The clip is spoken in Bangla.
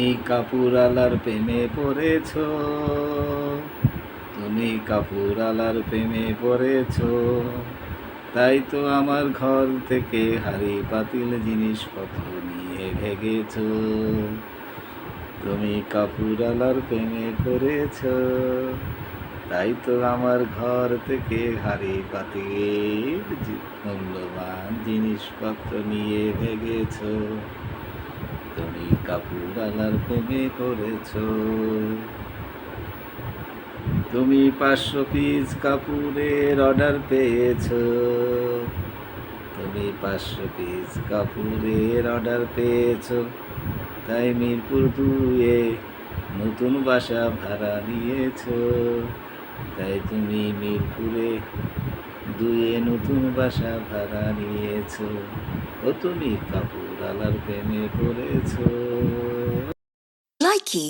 তুমি কাপুর আলার প্রেমে পড়েছ। তুমি কাপুর আলার প্রেমে পড়েছ। তাই তো আমার ঘর থেকে হাড়ি পাতিল জিনিসপত্র নিয়ে ভেগেছ। তুমি কাপুর আলার প্রেমে পড়েছ। তাই তো আমার ঘর থেকে হাড়ি পাতিল মূল্যবান জিনিসপত্র নিয়ে ভেগেছ। তুমি কাপুর আলার প্রেমে পড়েছ তুমি পাঁচশো পিস কাপুরের অর্ডার পেয়েছ। তুমি পাঁচশো পিস কাপুরের অর্ডার পেয়েছ। তাই মিরপুর দুয়ে নতুন বাসা ভাড়া নিয়েছ। তাই তুমি মিরপুরে দুয়ে নতুন বাসা ভাড়া নিয়েছ। ও তুমি কাপুর আলার প্রেমে পড়েছ। Likey